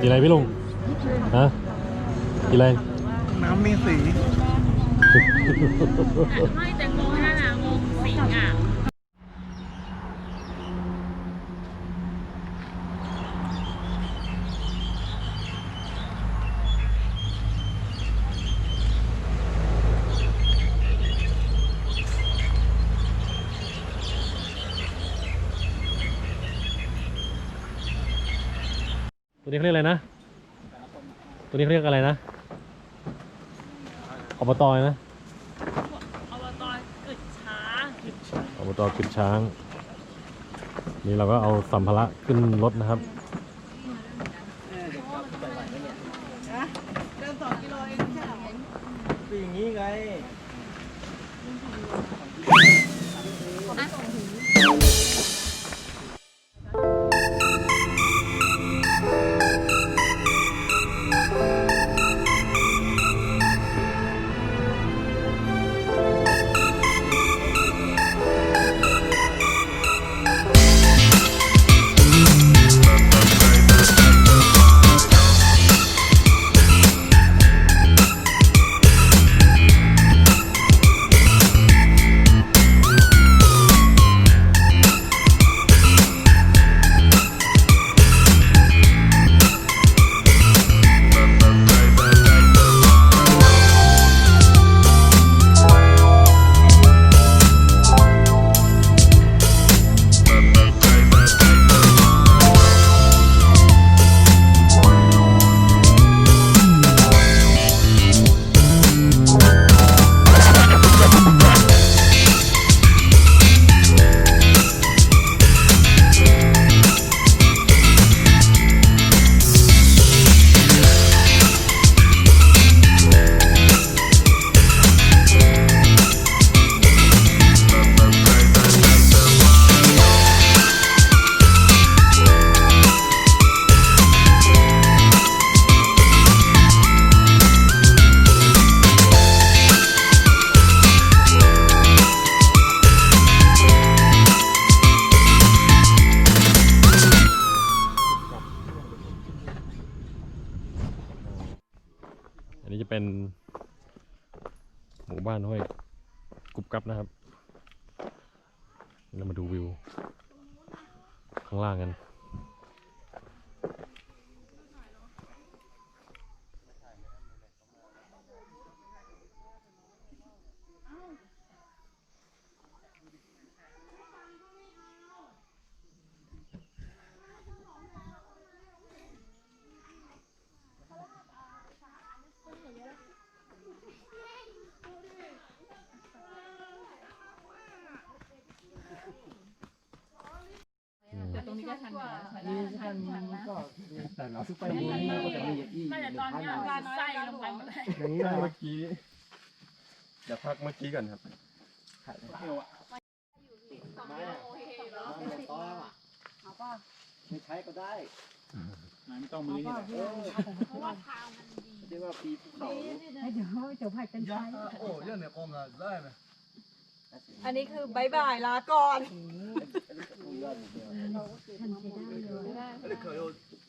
กินอะไรพี่ลุงฮะกินอะไรน้ำมีสี ไม่แตงโมนั่นน่ะงงสิงอะ ตัวนี้เขาเรียกอะไรนะ ตัวนี้เขาเรียกอะไรนะอบตนะอบตกึดช้างอบตขึ้นช้าง นี่เราก็เอาสัมภาระขึ้นรถนะครับ กับนะครับ เรามาดูวิว ข้างล่างกัน แต่ตรงนี้ก็ทันนะ นี่ท่านก็ แต่เราซุปไปบนนี้ก็จะมีอีกไม่แต่ตอนเนี้ยไส้ลงไปหมดเลยอย่างนี้พักเลเมื่ยอกี้เดี๋ยวพักเมื่อกี้ก่อนครับไม่ใช้ก็ได้ไม่ต้องมือนี่แหละเพราะว่าทางมันดีเรียกว่าปีภูเขาเดี๋ยวเดี๋ยวผัดกันไปโอ้เรื่องเนี่ยคงอะได้ไห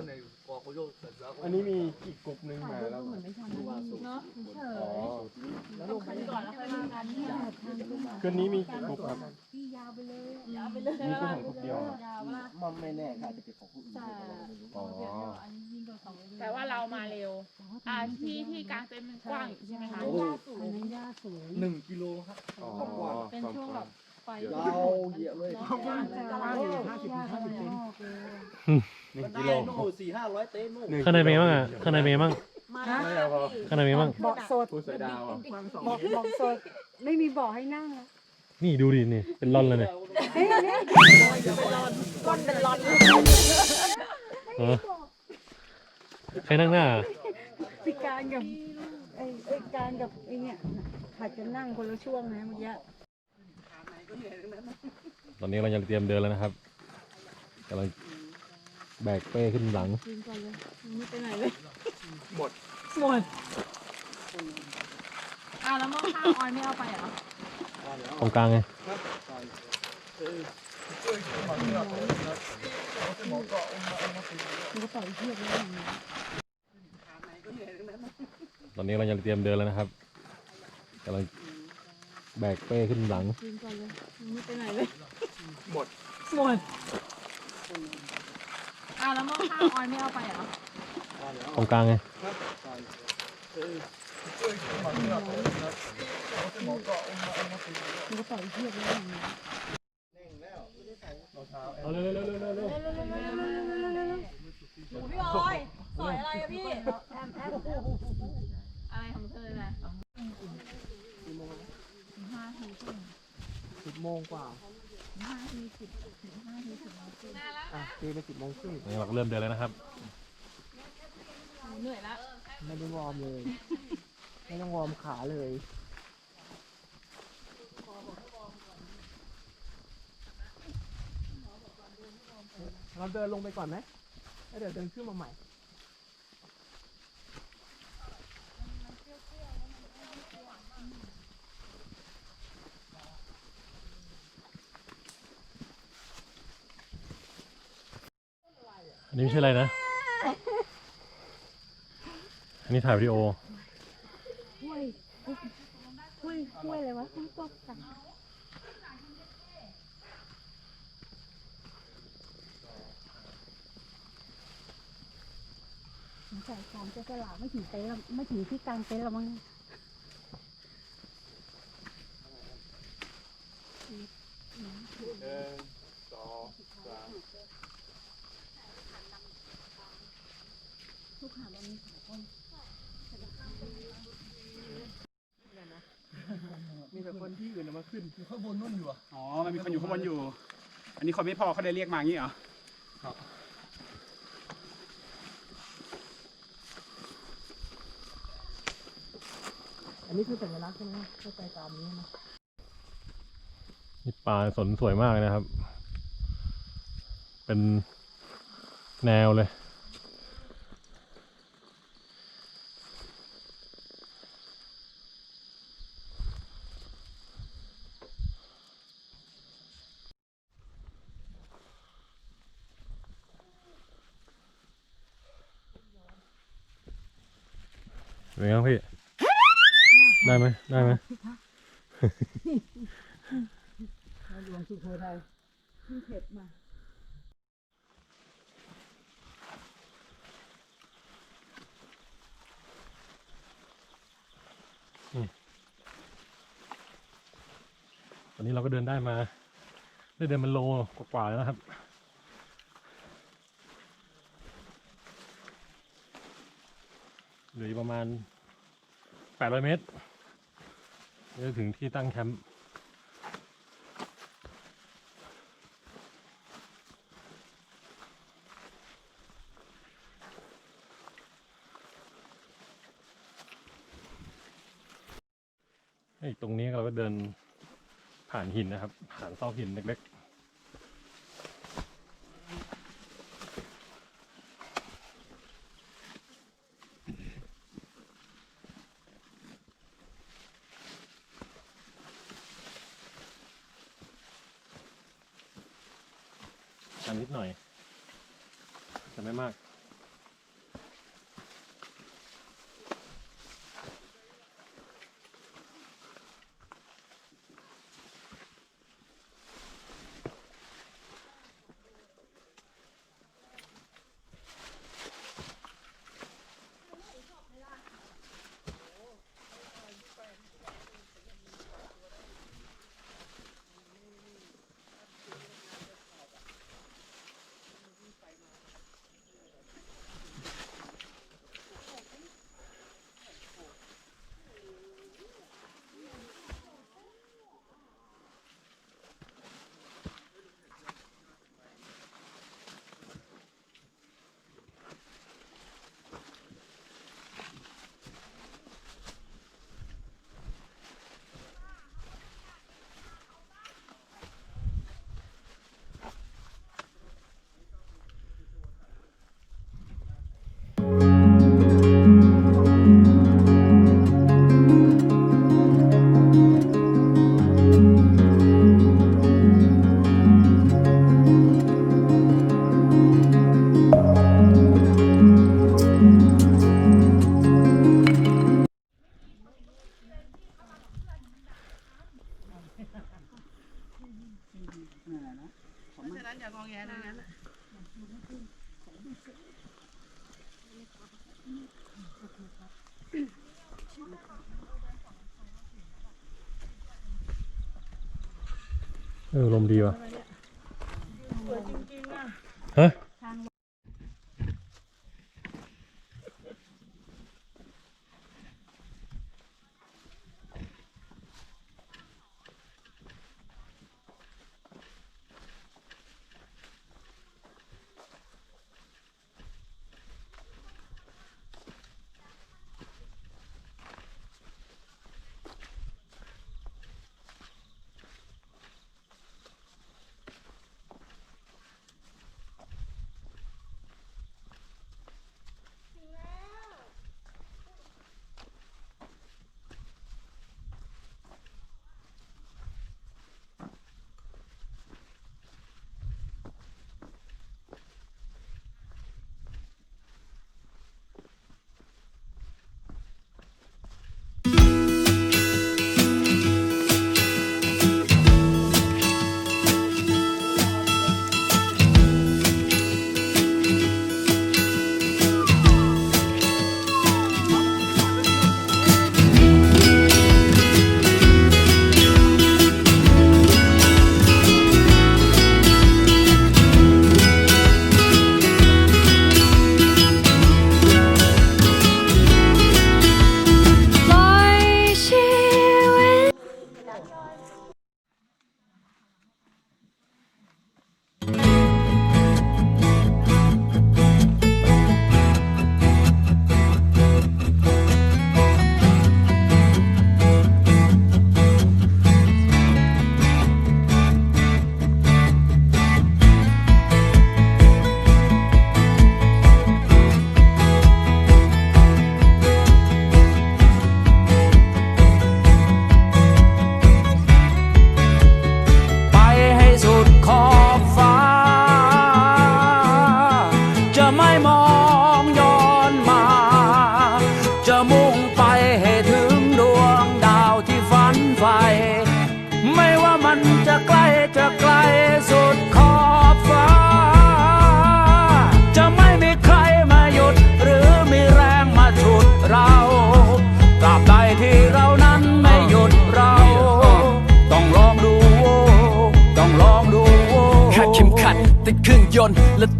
มอันนี้คือบายบายลาก่อนอันนี้มีอีกกลุ่มหนึงมาแล้วอ๋อก่อนแล้วค่อยมากันคืนนี้มีกี่กลุ่มครับนี่คือของกลุ่มเดียวครับมันไม่แน่ค่ะจะเป็นของผู้อื่นอ๋อแต่ว่าเรามาเร็วอ่าที่ที่กลางเต็นท์มันกว้างอยู่ใช่ไหมคะโอ้หนึ่งกิโลครับอ๋อเป็นช่วงแบบไฟยาวเหยียบเลยกว้างอยู่ห้าสิบห้าสิบเซน ข้างในเป็นไงบ้างอะข้างในเป็นไงบ้างไม่เอาพอข้างในเป็นไงบ้างบอกสดผู้สายดาวอะบอกบอกสดไม่มีบอกให้นั่งนะนี่ดูดินี่เป็นร่อนเลยเนี่ยเฮ้ยเนี่ยก้นเป็นร้อนเออใครนั่งหน้าพิการกับไอ้ไอ้การกับไอ้เนี่ยผัดกันนั่งคนละช่วงนะเมื่อกี้ตอนนี้เราจะเตรียมเดินแล้วนะครับกำลัง แบกเป้ขึ้นหลัง กินก่อนเลยไม่ไปไหนเลย หมด หมดอ่าแล้วหม้อข้าวออยไม่เอาไปเหรอตรงกลางไงมันก็ปล่อยเทียบเลยตอนนี้เราจะเตรียมเดินแล้วนะครับกำลังแบกเป้ขึ้นหลัง กินก่อนเลยไม่ไปไหนเลย หมด หมด อ่าแล้วหม้อข้าวออยไม่เอาไปเหรอตรงกลางไงมันก็ปล่อยเทียบเลยเอาเร็วเร็วเร็วเร็วเร็วพี่ออยสวยอะไรอะพี่แอมแอมอะไรของเธอน่ะสิบโมงกว่า อะตีไปสิบโมงครึ่งนี่เราก็เริ่มเดินแล้วนะครับ เหนื่อยแล้วไม่ได้วอร์มเลย ไม่ต้องวอร์มขาเลยเราเดินลงไปก่อนไหมแล้วเดี๋ยวเดินขึ้นมาใหม่ อันนี้ไม่ใช่อะไรนะ อันนี้ถ่ายวิดีโอ ห้วยห้วยห้วยอะไรวะห้วยตกกันสงสัยของจะสลากไม่ถึงเต็นท์แล้วไม่ถึงที่กลางเต็นท์แล้วมั้ง หนึ่งสองสาม มีแต่คนที่อื่นเอามาขึ้นอยู่ข้างบนนู่นอยู่อะอ๋อ มันมีคนอยู่ข้างบนอยู่ อันนี้คนไม่พอเขาเลยเรียกมางี้เหรออันนี้คือสัญลักษณ์ใช่ไหมเข้าใจตามนี้นะนี่ปลาสนสวยมากเลยนะครับ เป็นแนวเลย เป็นไงบ้างพี่ ได้ไหมได้ไหมหลวงสุโขทัยที่เผ็ดมาตอนนี้เราก็เดินได้มา ได้เดินมันโลกว่าๆแล้วนะครับเหลือประมาณ 800 เมตรจะถึงที่ตั้งแคมป์ไอ้ตรงนี้เราก็เดินผ่านหินนะครับ ผ่านซอกหินเล็กๆ เออลมดีว่ะฮะ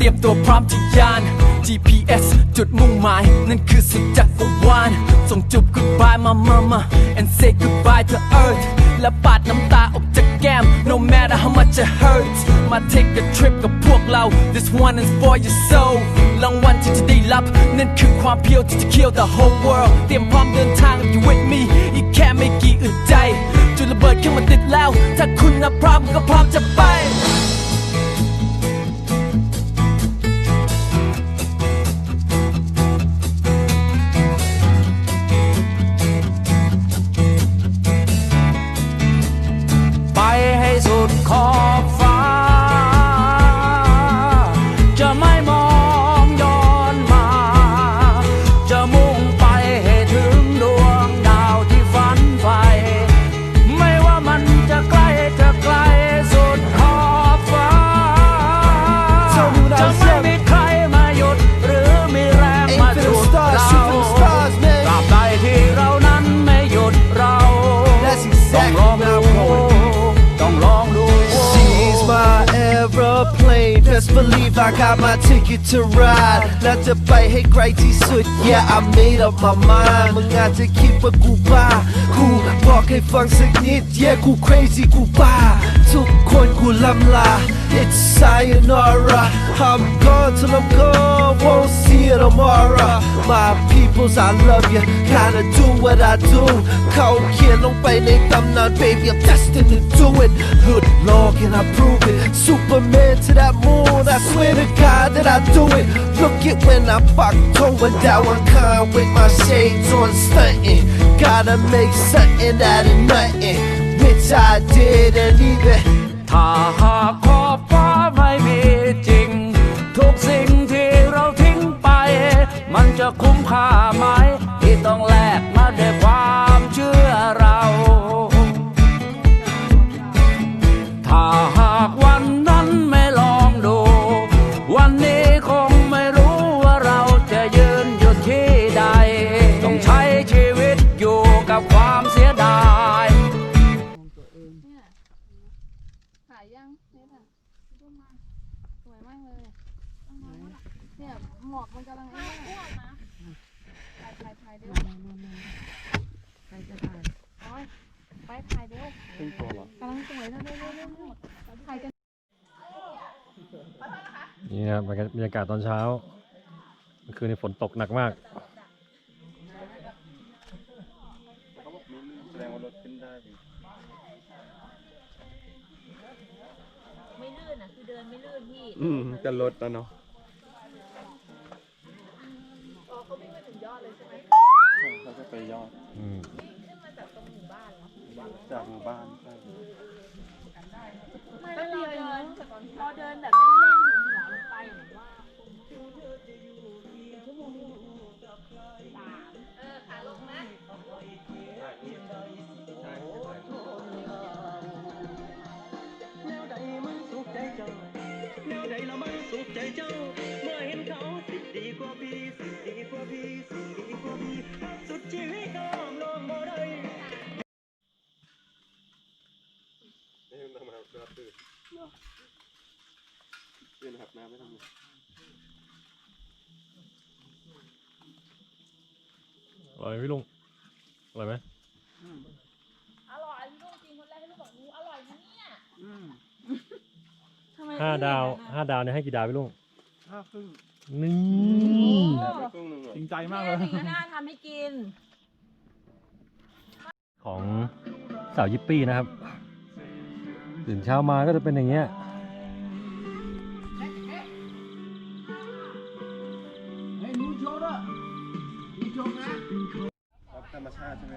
ต์และเตรียมตัวพร้อมที่ยาน GPS จุดมุ่งหมาย นั่นคือสุดจักรวาลส่งจุบ goodbye มามามา and say goodbye to earth และปาดน้ำตาออกจากแก้ม no matter how much it hurts มา take a trip กับพวกเรา this one is for your soul รางวัลที่จะได้รับ นั่นคือความเพียวที่จะเคี่ยว the whole world เตรียมพร้อมเดินทาง you with me อีกแค่ไม่กี่อึดใจ จุดระเบิดขึ้นมาติดแล้ว ถ้าคุณนะพร้อมก็พร้อมจะไป สุ Best believe I got my ticket to ride แล้วจะไปให้ไกลที่สุด Yeah I made up my mind มึงอาจจะคิดว่ากูบ้า กูบอกให้ฟังสักนิด Yeah กู crazy กูบ้า ทุกคนกูลำลา It's sayonara I'm gone till I'm gone Won't see you tomorrow My peoples I love you Gotta do what I do เขาเขียนลงไปในตำนาน Baby I'm destined to do it หลุดโลก and I prove it Superman to that moon I swear to God that I do it Look at when I fuck going down one kind With my shades on stunting Gotta make something out of nothing Which I didn't even ถ้าหากขอบฟ้าไม่มีจริง ทุกสิ่งที่เราทิ้งไป มันจะคุ้มค่าไหม เนี่ยหมอกมันกำลังไอ้อ้วนนะถ่ายถ่ายถ่ายเดี๋ยวใครจะถ่ายโอ้ยไปถ่ายเดี๋ยวขึ้นตัวเหรอกำลังสวยนะเร็วเร็วเร็วเร็วถ่ายกันนี่นะครับบรรยากาศตอนเช้าเมื่อคืนนี้ฝนตกหนักมากเขาบอกมีแสดงว่ารถขึ้นได้ดิไม่ลื่นอะคือเดินไม่ลื่นพี่ อืมจะรถแล้วเนาะ เขาวิ่งไปถึงยอดเลยใช่ไหมใช่เขาจะไปยอดอืมขึ้นมาจากตรงหมู่บ้านเหรอจากหมู่บ้านใช่ไม่เราเดินเราเดินแบบเล่นๆถึงหัวลงไปเหมือนว่าสามเออขาลงนะ นี่ทำไมครับตื่นตื่นครับน้ำไม่ทำเลยอร่อยไหมพี่ลุงอร่อยไหมอร่อยลูกจริงคนแรกให้ลูกบอกงูอร่อยนะเนี่ยอืมห้าดาวห้าดาวเนี่ยให้กี่ดาวพี่ลุงห้าครึ่งนี่แต่ไปครึ่งหนึ่งเหรอจริงใจมากเลยก็น่าทำให้กิน ของสาวยิปปี้นะครับ ตื่นเช้ามาก็จะเป็นอย่างเงี้ยครับธรรมชาติใช่ไหม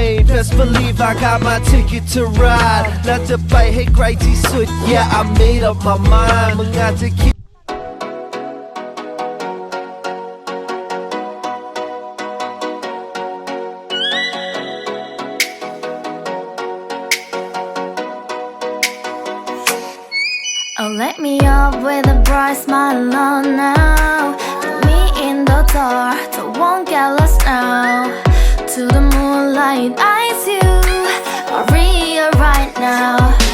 aeroplane Best believe I got my ticket to ride และจะไปให้ไกลที่สุด Yeah I made up my mind มึงอาจจะคิด Now.